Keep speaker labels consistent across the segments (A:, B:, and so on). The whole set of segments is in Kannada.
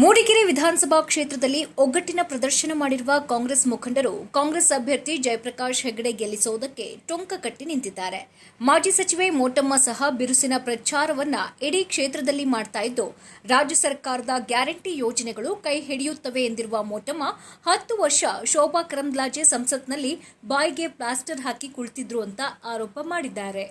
A: ಮೂಡಿಗೆರೆ ವಿಧಾನಸಭಾ ಕ್ಷೇತ್ರದಲ್ಲಿ ಒಗ್ಗಟ್ಟಿನ ಪ್ರದರ್ಶನ ಮಾಡಿರುವ ಕಾಂಗ್ರೆಸ್ ಮುಖಂಡರು ಕಾಂಗ್ರೆಸ್ ಅಭ್ಯರ್ಥಿ ಜಯಪ್ರಕಾಶ್ ಹೆಗಡೆ ಗೆಲ್ಲಿಸುವುದಕ್ಕೆ ಟೊಂಕ ಕಟ್ಟಿ ನಿಂತಿದ್ದಾರೆ. ಮಾಜಿ ಸಚಿವೆ ಮೋಟಮ್ಮ ಸಹ ಬಿರುಸಿನ ಪ್ರಚಾರವನ್ನ ಇಡೀ ಕ್ಷೇತ್ರದಲ್ಲಿ ಮಾಡ್ತಾ ಇದ್ದು, ರಾಜ್ಯ ಸರ್ಕಾರದ ಗ್ಯಾರಂಟಿ ಯೋಜನೆಗಳು ಕೈ ಹಿಡಿಯುತ್ತವೆ ಎಂದಿರುವ ಮೋಟಮ್ಮ, ಹತ್ತು ವರ್ಷ ಶೋಭಾ ಕರಂದ್ಲಾಜೆ ಸಂಸತ್ನಲ್ಲಿ ಬಾಯಿಗೆ ಪ್ಲಾಸ್ಟರ್ ಹಾಕಿ ಕುಳಿತಿದ್ರು ಅಂತ ಆರೋಪ ಮಾಡಿದ್ದಾರೆ.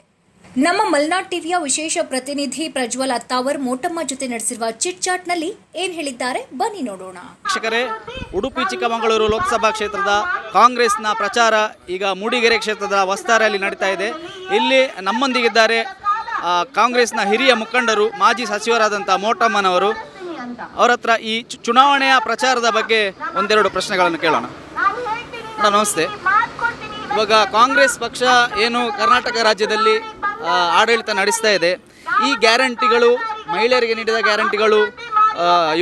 A: ನಮ್ಮ ಮಲ್ನಾಡ್ ಟಿವಿಯ ವಿಶೇಷ ಪ್ರತಿನಿಧಿ ಪ್ರಜ್ವಲ್ ಅತ್ತಾವರ್ ಮೋಟಮ್ಮ ಜೊತೆ ನಡೆಸಿರುವ ಚಿಟ್ ಚಾಟ್ನಲ್ಲಿ ಏನ್ ಹೇಳಿದ್ದಾರೆ ಬನ್ನಿ ನೋಡೋಣ.
B: ಶಿಕ್ಷಕರೇ ಉಡುಪಿ, ಚಿಕ್ಕಮಗಳೂರು ಲೋಕಸಭಾ ಕ್ಷೇತ್ರದ ಕಾಂಗ್ರೆಸ್ನ ಪ್ರಚಾರ ಈಗ ಮೂಡಿಗೆರೆ ಕ್ಷೇತ್ರದ ವಸ್ತಾರಲ್ಲಿ ನಡೀತಾ ಇದೆ. ಇಲ್ಲಿ ನಮ್ಮೊಂದಿಗಿದ್ದಾರೆ ಕಾಂಗ್ರೆಸ್ನ ಹಿರಿಯ ಮುಖಂಡರು, ಮಾಜಿ ಸಚಿವರಾದಂಥ ಮೋಟಮ್ಮನವರು. ಅವರ ಹತ್ರ ಈ ಚುನಾವಣೆಯ ಪ್ರಚಾರದ ಬಗ್ಗೆ ಒಂದೆರಡು ಪ್ರಶ್ನೆಗಳನ್ನು ಕೇಳೋಣ. ನಮಸ್ತೆ. ಇವಾಗ ಕಾಂಗ್ರೆಸ್ ಪಕ್ಷ ಏನು ಕರ್ನಾಟಕ ರಾಜ್ಯದಲ್ಲಿ ಆಡಳಿತ ನಡೆಸ್ತಾ ಇದೆ. ಈ ಗ್ಯಾರಂಟಿಗಳು, ಮಹಿಳೆಯರಿಗೆ ನೀಡಿದ ಗ್ಯಾರಂಟಿಗಳು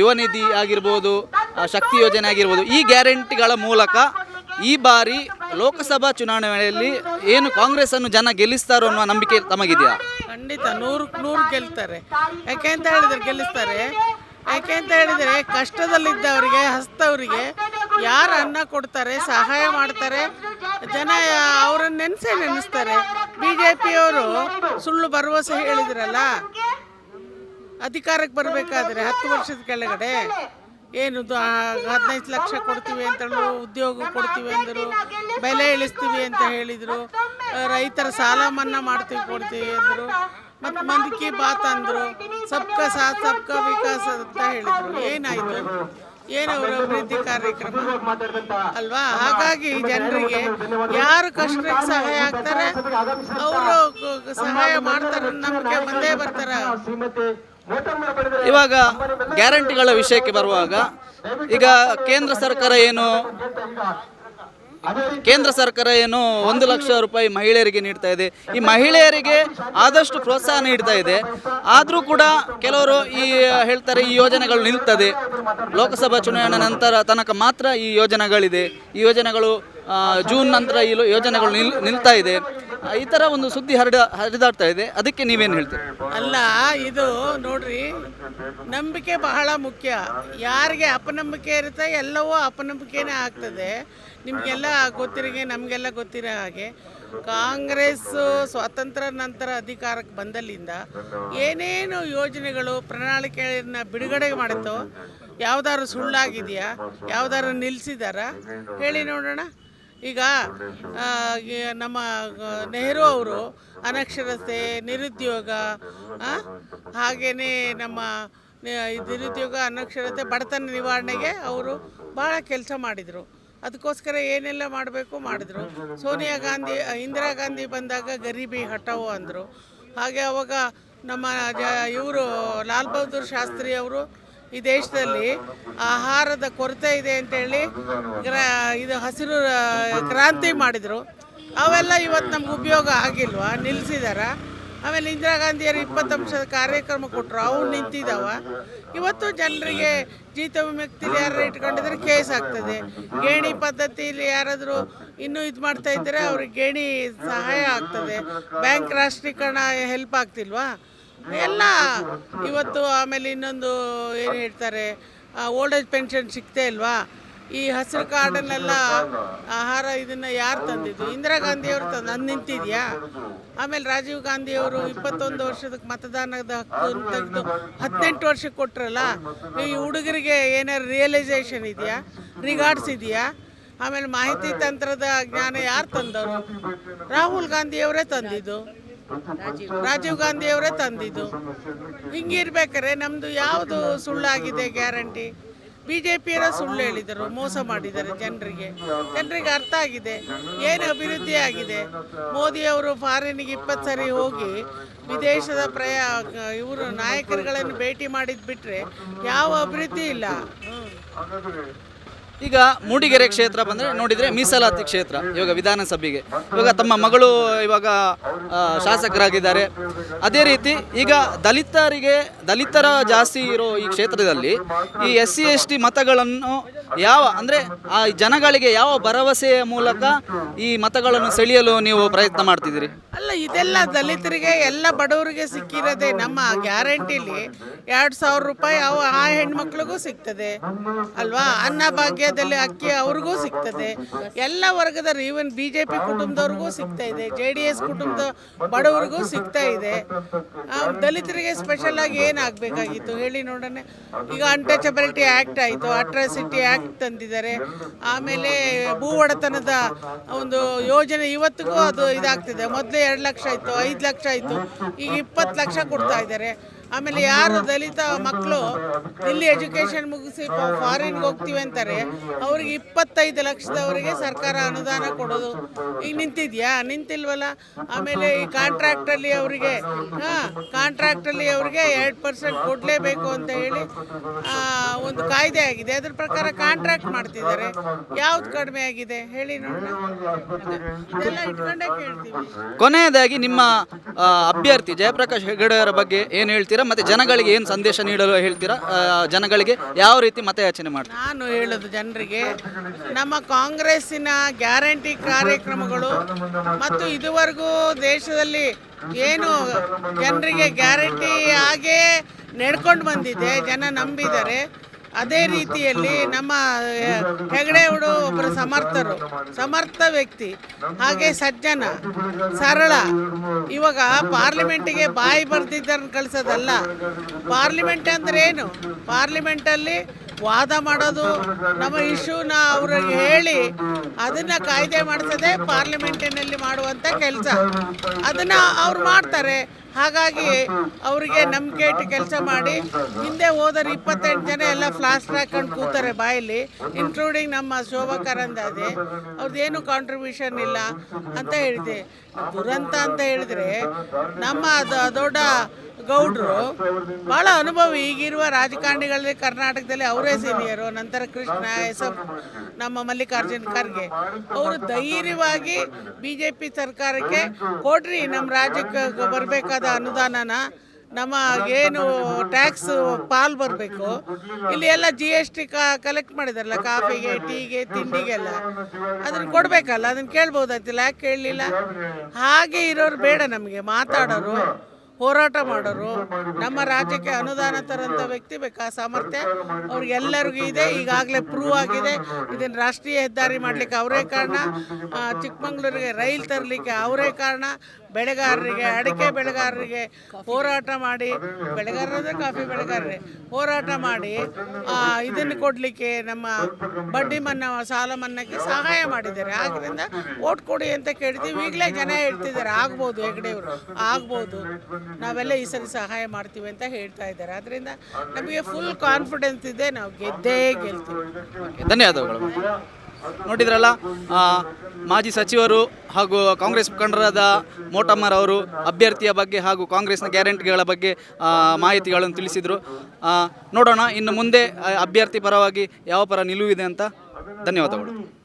B: ಯುವನಿಧಿ ಯುವ ನಿಧಿ ಆಗಿರ್ಬೋದು ಶಕ್ತಿ ಯೋಜನೆ ಆಗಿರ್ಬೋದು, ಈ ಗ್ಯಾರಂಟಿಗಳ ಮೂಲಕ ಈ ಬಾರಿ ಲೋಕಸಭಾ ಚುನಾವಣೆಯಲ್ಲಿ ಏನು ಕಾಂಗ್ರೆಸ್ ಅನ್ನು ಜನ ಗೆಲ್ಲಿಸ್ತಾರೋ ಅನ್ನುವ ನಂಬಿಕೆ ತಮಗಿದೆಯಾ?
C: ಖಂಡಿತ, ನೂರು ನೂರು ಗೆಲ್ತಾರೆ. ಯಾಕೆ ಅಂತ ಹೇಳಿದ್ರೆ ಗೆಲ್ಲಿಸ್ತಾರೆ. ಯಾಕೆ ಅಂತ ಹೇಳಿದರೆ ಕಷ್ಟದಲ್ಲಿದ್ದವರಿಗೆ, ಹಸ್ತವರಿಗೆ ಯಾರು ಅನ್ನ ಕೊಡ್ತಾರೆ, ಸಹಾಯ ಮಾಡ್ತಾರೆ, ಜನ ಅವರನ್ನ ನೆನೆಸೇ ನೆನೆಸ್ತಾರೆ. ಬಿ ಜೆ ಪಿಯವರು ಸುಳ್ಳು ಭರವಸೆ ಹೇಳಿದ್ರಲ್ಲ? ಅಧಿಕಾರಕ್ಕೆ ಬರಬೇಕಾದ್ರೆ ಹತ್ತು ವರ್ಷದ ಕೆಳಗಡೆ ಏನು ಹದಿನೈದು ಲಕ್ಷ ಕೊಡ್ತೀವಿ ಅಂತಂದ್ರು, ಉದ್ಯೋಗ ಕೊಡ್ತೀವಿ ಅಂದರು, ಬೆಲೆ ಇಳಿಸ್ತೀವಿ ಅಂತ ಹೇಳಿದರು ರೈತರ ಸಾಲ ಮನ್ನಾ ಮಾಡ್ತೀವಿ ಕೊಡ್ತೀವಿ ಅಂದರು ಮತ್ತು ಮಂದಿ ಕಿ ಬಾತ್ ಅಂದರು, ಸಬ್ಕ ಸಾಥ್, ಸಬ್ಕ ವಿಕಾಸ್ ಅಂತ ಹೇಳಿದರು. ಏನಾಯಿತು? ಏನು ಅವರ ಅಭಿವೃದ್ಧಿ ಕಾರ್ಯಕ್ರಮ. ಅಲ್ವಾ? ಹಾಗಾಗಿ ಜನರಿಗೆ ಯಾರು ಕಷ್ಟಕ್ಕೆ ಸಹಾಯ ಆಗ್ತಾರೆ ಅವರು ಸಹಾಯ ಮಾಡ್ತಾರೆ ನಮಗೆ ಮುಂದೆ ಬಂದೇ ಬರ್ತಾರೆ.
B: ಇವಾಗ ಗ್ಯಾರಂಟಿಗಳ ವಿಷಯಕ್ಕೆ ಬರುವಾಗ ಈಗ ಕೇಂದ್ರ ಸರ್ಕಾರ ಏನು ಕೇಂದ್ರ ಸರ್ಕಾರ ಏನು ಒಂದು ಲಕ್ಷ ರೂಪಾಯಿ ಮಹಿಳೆಯರಿಗೆ ನೀಡ್ತಾ ಇದೆ. ಈ ಮಹಿಳೆಯರಿಗೆ ಆದಷ್ಟು ಪ್ರೋತ್ಸಾಹ ನೀಡ್ತಾ ಇದೆ. ಆದರೂ ಕೂಡ ಕೆಲವರು ಈ, ಹೇಳ್ತಾರೆ, ಈ ಯೋಜನೆಗಳು ನಿಲ್ತದೆ. ಲೋಕಸಭಾ ಚುನಾವಣೆ ನಂತರ ತನಕ ಮಾತ್ರ ಈ ಯೋಜನೆಗಳಿದೆ. ಈ ಯೋಜನೆಗಳು ಜೂನ್ ನಂತರ ಈ ಯೋಜನೆಗಳು ನಿಲ್, ನಿಲ್ತಾ ಇದೆ. ಈ ಥರ ಒಂದು ಸುದ್ದಿ ಹರಡ, ಹರಿದಾಡ್ತಾ ಇದೆ. ಅದಕ್ಕೆ ನೀವೇನು ಹೇಳ್ತೀರಿ?
C: ಅಲ್ಲ, ಇದು ನೋಡ್ರಿ, ನಂಬಿಕೆ ಬಹಳ ಮುಖ್ಯ. ಯಾರಿಗೆ ಅಪನಂಬಿಕೆ ಇರುತ್ತೆ, ಎಲ್ಲವೂ ಅಪನಂಬಿಕೆನೇ ಆಗ್ತದೆ. ನಿಮಗೆಲ್ಲ ಗೊತ್ತಿರಿಗೆ, ನಮಗೆಲ್ಲ ಗೊತ್ತಿರೋ ಹಾಗೆ. ಕಾಂಗ್ರೆಸ್ ಸ್ವಾತಂತ್ರ್ಯ ನಂತರ ಅಧಿಕಾರಕ್ಕೆ ಬಂದಲ್ಲಿಂದ ಏನೇನು ಯೋಜನೆಗಳು, ಪ್ರಣಾಳಿಕೆಯನ್ನು ಬಿಡುಗಡೆ ಮಾಡುತ್ತೋ, ಯಾವ್ದಾದ್ರು ಸುಳ್ಳಾಗಿದೆಯಾ, ಯಾವ್ದಾದ್ರು ನಿಲ್ಲಿಸಿದಾರ ಹೇಳಿ ನೋಡೋಣ. ಈಗ ನಮ್ಮ ನೆಹರು ಅವರು ಅನಕ್ಷರತೆ, ನಿರುದ್ಯೋಗ ಹಾಗೆಯೇ ನಮ್ಮ ನಿರುದ್ಯೋಗ, ಅನಕ್ಷರತೆ, ಬಡತನ ನಿವಾರಣೆಗೆ ಅವರು ಭಾಳ ಕೆಲಸ ಮಾಡಿದರು. ಅದಕ್ಕೋಸ್ಕರ ಏನೆಲ್ಲ ಮಾಡಬೇಕು ಮಾಡಿದ್ರು. ಸೋನಿಯಾ ಗಾಂಧಿ, ಇಂದಿರಾ ಗಾಂಧಿ ಬಂದಾಗ ಗರೀಬಿ ಹಠವು ಅಂದರು. ಹಾಗೆ ಅವಾಗ ನಮ್ಮ ಜ, ಇವರು ಲಾಲ್ ಬಹದ್ದೂರ್ ಶಾಸ್ತ್ರಿ ಅವರು ಈ ದೇಶದಲ್ಲಿ ಆಹಾರದ ಕೊರತೆ ಇದೆ ಅಂತೇಳಿ ಗ್ರಾ ಇದು ಹಸಿರು ಕ್ರಾಂತಿ ಮಾಡಿದರು. ಅವೆಲ್ಲ ಇವತ್ತು ನಮ್ಗೆ ಉಪಯೋಗ ಆಗಿಲ್ವಾ? ನಿಲ್ಲಿಸಿದಾರ ಆಮೇಲೆ ಇಂದಿರಾ ಗಾಂಧಿಯವರು ಇಪ್ಪತ್ತು ಅಂಶದ ಕಾರ್ಯಕ್ರಮ ಕೊಟ್ಟರು ಅವು ನಿಂತಿದ್ದಾವ ಇವತ್ತು ಜನರಿಗೆ ಜೀತ ವಿಮುಕ್ತಿಲಿ ಯಾರು ಇಟ್ಕೊಂಡಿದ್ರೆ ಕೇಸ್ ಆಗ್ತದೆ. ಗೇಣಿ ಪದ್ಧತಿಯಲ್ಲಿ ಯಾರಾದರೂ ಇನ್ನೂ ಇದು ಮಾಡ್ತಾ ಇದ್ದರೆ ಅವ್ರಿಗೆ ಗೇಣಿ ಸಹಾಯ ಆಗ್ತದೆ. ಬ್ಯಾಂಕ್ ರಾಷ್ಟ್ರೀಕರಣ ಹೆಲ್ಪ್ ಆಗ್ತಿಲ್ವಾ? ಎಲ್ಲ. ಇವತ್ತು ಆಮೇಲೆ ಇನ್ನೊಂದು ಏನು ಹೇಳ್ತಾರೆ ಓಲ್ಡ್ ಏಜ್ ಪೆನ್ಷನ್ ಸಿಗ್ತೇ ಇಲ್ವಾ? ಈ ಹಸಿರು ಕಾರ್ಡನ್ನೆಲ್ಲ ಆಹಾರ ಇದನ್ನು ಯಾರು ತಂದಿದ್ದು? ಇಂದಿರಾ ಗಾಂಧಿಯವರು ತಂದು ಅದು ನಿಂತಿದೆಯಾ? ಆಮೇಲೆ ರಾಜೀವ್ ಗಾಂಧಿಯವರು ಇಪ್ಪತ್ತೊಂದು ವರ್ಷದ ಮತದಾನದ ಹಕ್ಕು ತೆಗೆದು ಹದಿನೆಂಟು ವರ್ಷಕ್ಕೆ ಕೊಟ್ರಲ್ಲ? ಈ ಹುಡುಗರಿಗೆ ಏನಾರು ರಿಯಲೈಸೇಷನ್ ಇದೆಯಾ? ರಿಗಾರ್ಡ್ಸ್ ಇದೆಯಾ? ಆಮೇಲೆ ಮಾಹಿತಿ ತಂತ್ರದ ಜ್ಞಾನ ಯಾರು ತಂದವರು? ರಾಹುಲ್ ಗಾಂಧಿಯವರೇ ತಂದಿದ್ದು. ರಾಜೀವ್ ಗಾಂಧಿಯವರೇ ತಂದಿದ್ದು. ಹಿಂಗಿರ್ಬೇಕಾರೆ ನಮ್ಮದು ಯಾವುದು ಸುಳ್ಳಾಗಿದೆ ಗ್ಯಾರಂಟಿ? ಬಿ ಜೆ ಪಿಯರ ಸುಳ್ಳು ಹೇಳಿದರು, ಮೋಸ ಮಾಡಿದ್ದಾರೆ ಜನರಿಗೆ. ಜನರಿಗೆ ಅರ್ಥ ಆಗಿದೆ. ಏನು ಅಭಿವೃದ್ಧಿ ಆಗಿದೆ? ಮೋದಿಯವರು ಫಾರಿನಿಗೆ ಇಪ್ಪತ್ತು ಸರಿ ಹೋಗಿ ವಿದೇಶದ ಪ್ರಯಾ, ಇವರು ನಾಯಕರುಗಳನ್ನು ಭೇಟಿ ಮಾಡಿದ್ ಬಿಟ್ರೆ ಯಾವ ಅಭಿವೃದ್ಧಿ ಇಲ್ಲ.
B: ಈಗ ಮೂಡಿಗೆರೆ ಕ್ಷೇತ್ರ ಬಂದರೆ ನೋಡಿದರೆ ಮೀಸಲಾತಿ ಕ್ಷೇತ್ರ, ಇವಾಗ ವಿಧಾನಸಭೆಗೆ. ಇವಾಗ ತಮ್ಮ ಮಗಳು ಇವಾಗ ಶಾಸಕರಾಗಿದ್ದಾರೆ. ಅದೇ ರೀತಿ ಈಗ ದಲಿತರಿಗೆ, ದಲಿತರ ಜಾಸ್ತಿ ಇರೋ ಈ ಕ್ಷೇತ್ರದಲ್ಲಿ ಈ ಎಸ್ ಸಿ ಎಸ್ ಟಿ ಮತಗಳನ್ನು ಯಾವ, ಅಂದರೆ ಆ ಜನಗಳಿಗೆ ಯಾವ ಭರವಸೆಯ ಮೂಲಕ ಈ ಮತಗಳನ್ನು ಸೆಳೆಯಲು ನೀವು ಪ್ರಯತ್ನ ಮಾಡ್ತಿದ್ದೀರಿ?
C: ಅಲ್ಲ, ಇದೆಲ್ಲ ದಲಿತರಿಗೆ, ಎಲ್ಲ ಬಡವರಿಗೆ ಸಿಕ್ಕಿರೋದೆ ನಮ್ಮ ಗ್ಯಾರಂಟಿಲಿ. ಎರಡು ಸಾವಿರ ರೂಪಾಯಿ ಅವು ಆ ಹೆಣ್ಮಕ್ಳಿಗೂ ಸಿಗ್ತದೆ. ಅಲ್ವಾ? ಅನ್ನ ಭಾಗ್ಯದಲ್ಲಿ ಅಕ್ಕಿ ಅವ್ರಿಗೂ ಸಿಗ್ತದೆ. ಎಲ್ಲ ವರ್ಗದವ್ರು ಈವನ್ ಬಿ ಜೆ ಪಿ ಕುಟುಂಬದವ್ರಿಗೂ ಸಿಗ್ತಾ ಇದೆ ಜೆ ಡಿ ಎಸ್ ಕುಟುಂಬದ ಬಡವರಿಗೂ ಸಿಗ್ತಾ ಇದೆ. ದಲಿತರಿಗೆ ಸ್ಪೆಷಲ್ ಆಗಿ ಏನಾಗಬೇಕಾಗಿತ್ತು ಹೇಳಿ ನೋಡೋಣ. ಈಗ ಅನ್ಟಚಬಿಲಿಟಿ ಆ್ಯಕ್ಟ್ ಆಯಿತು ಅಟ್ರಾಸಿಟಿ ಆ್ಯಕ್ಟ್ ತಂದಿದ್ದಾರೆ. ಆಮೇಲೆ ಭೂ ಒಡೆತನದ ಒಂದು ಯೋಜನೆ ಇವತ್ತಿಗೂ ಅದು ಇದಾಗ್ತಿದೆ. ಮೊದಲು ಎರಡು ಲಕ್ಷ ಇತ್ತು, ಐದು ಲಕ್ಷ ಇತ್ತು, ಈಗ ಇಪ್ಪತ್ತು ಲಕ್ಷ ಕೊಡ್ತಾ ಇದ್ದಾರೆ. ಆಮೇಲೆ ಯಾರು ದಲಿತ ಮಕ್ಕಳು ಇಲ್ಲಿ ಎಜುಕೇಷನ್ ಮುಗಿಸಿ ಫಾರಿನ್ಗೆ ಹೋಗ್ತೀವಿ ಅಂತಾರೆ, ಅವ್ರಿಗೆ ಇಪ್ಪತ್ತೈದು ಲಕ್ಷದವರಿಗೆ ಸರ್ಕಾರ ಅನುದಾನ ಕೊಡೋದು. ಈಗ ನಿಂತಿದ್ಯಾ? ನಿಂತಿಲ್ವಲ್ಲ? ಆಮೇಲೆ ಈ ಕಾಂಟ್ರಾಕ್ಟಲ್ಲಿ ಅವರಿಗೆ, ಹಾಂ ಕಾಂಟ್ರಾಕ್ಟಲ್ಲಿ ಅವರಿಗೆ ಎರಡು ಪರ್ಸೆಂಟ್ ಕೊಡಲೇಬೇಕು ಅಂತ ಹೇಳಿ ಒಂದು ಕಾಯ್ದೆ ಆಗಿದೆ. ಅದ್ರ ಪ್ರಕಾರ ಕಾಂಟ್ರಾಕ್ಟ್ ಮಾಡ್ತಿದ್ದಾರೆ. ಯಾವ್ದು ಕಡಿಮೆ ಆಗಿದೆ? ಹೇಳಿ ನೋಡೋಣ.
B: ಕೊನೆಯದಾಗಿ ನಿಮ್ಮ ಅಭ್ಯರ್ಥಿ ಜಯಪ್ರಕಾಶ್ ಹೆಗಡೆಯವರ ಬಗ್ಗೆ ಏನು ಹೇಳ್ತೀರಾ? ಮತ್ತು ಜನಗಳಿಗೆ ಏನು ಸಂದೇಶ ನೀಡಲು ಹೇಳ್ತೀರಾ? ಜನಗಳಿಗೆ ಯಾವ ರೀತಿ ಮತಯಾಚನೆ ಮಾಡ್ತೀರಾ?
C: ನಾನು ಹೇಳೋದು ಜನರಿಗೆ, ನಮ್ಮ ಕಾಂಗ್ರೆಸ್ಸಿನ ಗ್ಯಾರಂಟಿ ಕಾರ್ಯಕ್ರಮಗಳು ಮತ್ತು ಇದುವರೆಗೂ ದೇಶದಲ್ಲಿ ಏನು ಜನರಿಗೆ ಗ್ಯಾರಂಟಿ ಹಾಗೆ ನಡ್ಕೊಂಡು ಬಂದಿದೆ, ಜನ ನಂಬಿದ್ದಾರೆ. ಅದೇ ರೀತಿಯಲ್ಲಿ ನಮ್ಮ ಹೆಗಡೆ ಹುಡು ಒಬ್ಬರು ಸಮರ್ಥರು, ಸಮರ್ಥ ವ್ಯಕ್ತಿ, ಹಾಗೆ ಸಜ್ಜನ, ಸರಳ. ಇವಾಗ ಪಾರ್ಲಿಮೆಂಟಿಗೆ ಬಾಯಿ ಬರ್ದಿದ್ದರನ್ನ ಕಳಿಸೋದಲ್ಲ. ಪಾರ್ಲಿಮೆಂಟ್ ಅಂದ್ರೆ ಏನು? ಪಾರ್ಲಿಮೆಂಟಲ್ಲಿ ವಾದ ಮಾಡೋದು, ನಮ್ಮ ಇಶ್ಯೂನ ಅವ್ರಿಗೆ ಹೇಳಿ ಅದನ್ನ ಕಾಯ್ದೆ ಮಾಡಿಸೋದೇ ಪಾರ್ಲಿಮೆಂಟಿನಲ್ಲಿ ಮಾಡುವಂಥ ಕೆಲಸ. ಅದನ್ನ ಅವ್ರು ಮಾಡ್ತಾರೆ. ಹಾಗಾಗಿ ಅವರಿಗೆ ನಂಬಿಕೆ ಇಟ್ಟು ಕೆಲಸ ಮಾಡಿ ಹಿಂದೆ ಹೋದರೆ ಇಪ್ಪತ್ತೆಂಟು ಜನ ಎಲ್ಲ ಫ್ಲಾಸ್ಟ್ ಹಾಕೊಂಡು ಕೂತಾರೆ ಬಾಯಲ್ಲಿ ಇನ್ಕ್ಲೂಡಿಂಗ್ ನಮ್ಮ ಶೋಭಾ ಕರಂದಾಜೆ ಅವ್ರದ್ದೇನು ಕಾಂಟ್ರಿಬ್ಯೂಷನ್ ಇಲ್ಲ ಅಂತ ಹೇಳಿದೆ. ದುರಂತ ಅಂತ ಹೇಳಿದ್ರೆ ನಮ್ಮ ದೊಡ್ಡ ಗೌಡ್ರು ಭಾಳ ಅನುಭವ ಈಗಿರುವ ರಾಜಕಾರಣಿಗಳಲ್ಲಿ ಕರ್ನಾಟಕದಲ್ಲಿ ಅವರೇ ಸೀನಿಯರು. ನಂತರ ಕೃಷ್ಣ ಎಸ್ ಎಫ್ ನಮ್ಮ ಮಲ್ಲಿಕಾರ್ಜುನ್ ಖರ್ಗೆ. ಅವರು ಧೈರ್ಯವಾಗಿ ಬಿ ಜೆ ಪಿ ಸರ್ಕಾರಕ್ಕೆ ಕೊಡ್ರಿ ನಮ್ಮ ರಾಜ್ಯಕ್ಕೆ ಬರಬೇಕಾದ ಅನುದಾನನ. ನಮ್ಮ ಏನು ಟ್ಯಾಕ್ಸ್ ಪಾಲ್ ಬರಬೇಕು. ಇಲ್ಲಿ ಎಲ್ಲ ಜಿ ಎಸ್ ಟಿ ಕಲೆಕ್ಟ್ ಮಾಡಿದಾರಲ್ಲ ಕಾಫಿಗೆ ಟೀಗೆ ತಿಂಡಿಗೆಲ್ಲ. ಅದನ್ನು ಕೊಡಬೇಕಲ್ಲ ಅದನ್ನ ಕೇಳ್ಬೋದಾಯ್ತಿಲ್ಲ ಯಾಕೆ ಕೇಳಲಿಲ್ಲ? ಹಾಗೆ ಇರೋರು ಬೇಡ ನಮಗೆ ಮಾತಾಡೋರು. ಹೋರಾಟ ಮಾಡೋರು, ನಮ್ಮ ರಾಜ್ಯಕ್ಕೆ ಅನುದಾನ ತರಂಥ ವ್ಯಕ್ತಿ ಬೇಕಾ? ಸಾಮರ್ಥ್ಯ? ಅವ್ರಿಗೆಲ್ಲರಿಗೂ ಇದೆ, ಈಗಾಗಲೇ ಪ್ರೂವ್ ಆಗಿದೆ. ಇದನ್ನು ರಾಷ್ಟ್ರೀಯ ಹೆದ್ದಾರಿ ಮಾಡಲಿಕ್ಕೆ ಅವರೇ ಕಾರಣ. ಚಿಕ್ಕಮಂಗ್ಳೂರಿಗೆ ರೈಲ್ ತರಲಿಕ್ಕೆ ಅವರೇ ಕಾರಣ. ಬೆಳೆಗಾರರಿಗೆ ಅಡಿಕೆ ಬೆಳೆಗಾರರಿಗೆ ಹೋರಾಟ ಮಾಡಿ ಬೆಳೆಗಾರರದೇ ಕಾಫಿ ಬೆಳೆಗಾರರೇ ಹೋರಾಟ ಮಾಡಿ ಆ, ಇದನ್ನು ಕೊಡಲಿಕ್ಕೆ ನಮ್ಮ ಬಡ್ಡಿ ಮನ್ನಾ ಸಾಲ ಮನ್ನಾಕ್ಕೆ ಸಹಾಯ ಮಾಡಿದ್ದಾರೆ. ಆದ್ದರಿಂದ ಓಟ್ ಕೊಡಿ ಅಂತ ಕೇಳ್ತೀವಿ. ಈಗಲೇ ಜನ ಹೇಳ್ತಿದ್ದಾರೆ ಆಗ್ಬೋದು ಹೆಗ್ಡೆಯವರು ಆಗ್ಬೋದು. ನಾವೆಲ್ಲ ಈ ಸರಿ ಸಹಾಯ ಮಾಡ್ತೀವಿ ಅಂತ ಹೇಳ್ತಾ ಇದ್ದಾರೆ. ಆದ್ದರಿಂದ ನಮಗೆ ಫುಲ್ ಕಾನ್ಫಿಡೆನ್ಸ್ ಇದೆ. ನಾವು ಗೆದ್ದೇ ಗೆಲ್ತೀವಿ.
B: ಧನ್ಯವಾದಗಳು. ನೋಡಿದ್ರಲ್ಲ ಮಾಜಿ ಸಚಿವರು ಹಾಗೂ ಕಾಂಗ್ರೆಸ್ ಮುಖಂಡರಾದ ಮೋಟಮ್ಮರ್ ಅವರು ಅಭ್ಯರ್ಥಿಯ ಬಗ್ಗೆ ಹಾಗೂ ಕಾಂಗ್ರೆಸ್ನ ಗ್ಯಾರಂಟಿಗಳ ಬಗ್ಗೆ ಮಾಹಿತಿಗಳನ್ನು ತಿಳಿಸಿದರು. ನೋಡೋಣ, ಇನ್ನು ಮುಂದೆ ಅಭ್ಯರ್ಥಿ ಪರವಾಗಿ ಯಾವ ಪರ ನಿಲುವಿದೆ ಅಂತ ಧನ್ಯವಾದಗಳು.